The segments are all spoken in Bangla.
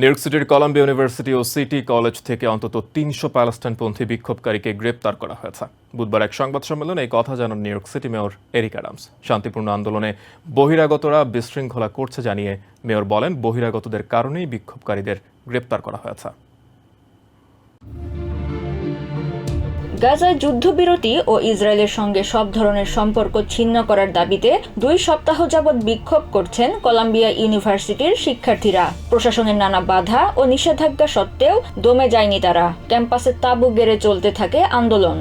নিউইয়র্ক সিটির কলাম্বিয়া ইউনিভার্সিটি ও সিটি কলেজ থেকে অন্তত তিনশো প্যালেস্টাইনপন্থী বিক্ষোভকারীকে গ্রেপ্তার করা হয়েছে। বুধবার এক সংবাদ সম্মেলনে এই কথা জানান New York City mayor Eric Adams. শান্তিপূর্ণ আন্দোলনে বহিরাগতরা বিশৃঙ্খলা করছে জানিয়ে মেয়র বলেন, বহিরাগতদের কারণেই বিক্ষোভকারীদের গ্রেপ্তার করা হয়েছে। গাজায় যুদ্ধবিরতি ও ইসরায়েলের সঙ্গে সব ধরনের সম্পর্ক ছিন্ন করার দাবিতে দুই সপ্তাহ যাবৎ বিক্ষোভ করছেন কলাম্বিয়া ইউনিভার্সিটির শিক্ষার্থীরা। প্রশাসনের নানা বাধা ও নিষেধাজ্ঞা সত্ত্বেও দমে যায়নি তারা। ক্যাম্পাসে তাঁবু গেড়ে চলতে থাকে আন্দোলন।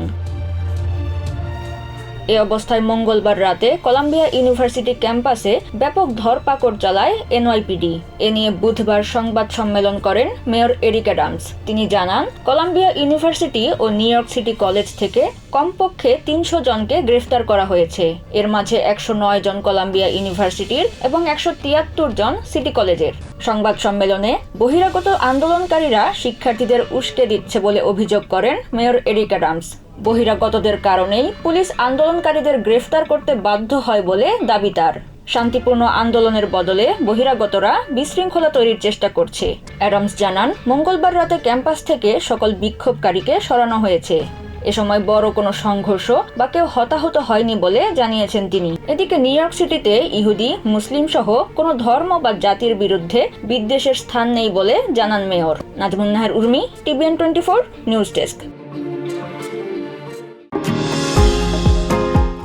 এ অবস্থায় মঙ্গলবার রাতে কলাম্বিয়া ইউনিভার্সিটি ক্যাম্পাসে ব্যাপক ধরপাকড় চালায় এনওয়াইপিডি। এ নিয়ে বুধবার সংবাদ সম্মেলন করেন মেয়র এরিক অ্যাডামস। তিনি জানান, কলাম্বিয়া ইউনিভার্সিটি ও নিউ ইয়র্ক সিটি কলেজ থেকে কমপক্ষে তিনশো জনকে গ্রেফতার করা হয়েছে। এর মাঝে একশো নয় জন কলাম্বিয়া ইউনিভার্সিটির এবং একশো তিয়াত্তর জন সিটি কলেজের। সংবাদ সম্মেলনে বহিরাগত আন্দোলনকারীরা শিক্ষার্থীদের উস্কে দিচ্ছে বলে অভিযোগ করেন মেয়র এরিক অ্যাডামস। বহিরাগতদের কারণেই পুলিশ আন্দোলনকারীদের গ্রেফতার করতে বাধ্য হয় বলে দাবি তার। শান্তিপূর্ণ আন্দোলনের বদলে বহিরাগতরা বিশৃঙ্খলা তৈরির চেষ্টা করছে। অ্যাডামস জানান, মঙ্গলবার রাতে ক্যাম্পাস থেকে সকল বিক্ষোভকারীকে সরানো হয়েছে। এ সময় বড় কোনো সংঘর্ষ বা কেউ হতাহত হয়নি বলে জানিয়েছেন তিনি। এদিকে নিউ ইয়র্ক সিটিতে ইহুদি মুসলিম সহ কোনো ধর্ম বা জাতির বিরুদ্ধে বিদ্বেষের স্থান নেই বলে জানান mayor. Nazmun Nahar Urmi, TVN twenty four news desk.